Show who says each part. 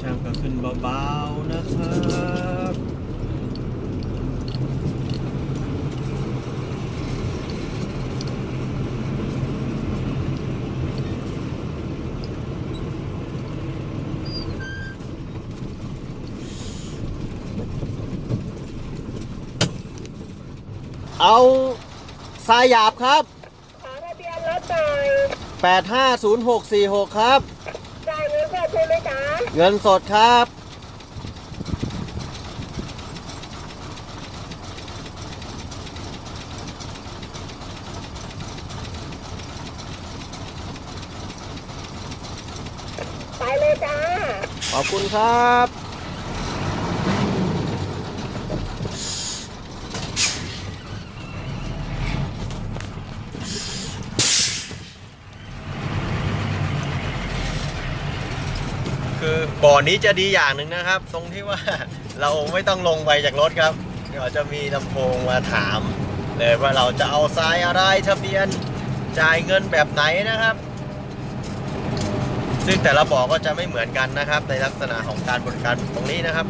Speaker 1: ช่างก็ขึ้นเบาๆนะครับเอาสายหยาบครับ
Speaker 2: ขอทะเบียนรถหน่อย
Speaker 1: 850646 ครับ เงินสดครับ
Speaker 2: ไปเลยจ้า
Speaker 1: ขอบคุณครับ คือบ่อนี้จะดีอย่างหนึ่งนะครับ ตรงที่ว่าเราไม่ต้องลงไปจากรถครับ เดี๋ยวจะมีลำโพงมาถาม เลยว่าเราจะเอาทรายอะไรทะเบียนจ่ายเงินแบบไหนนะครับ ซึ่งแต่ละบ่อก็จะไม่เหมือนกันนะครับ ในลักษณะของการบริการตรงนี้นะครับ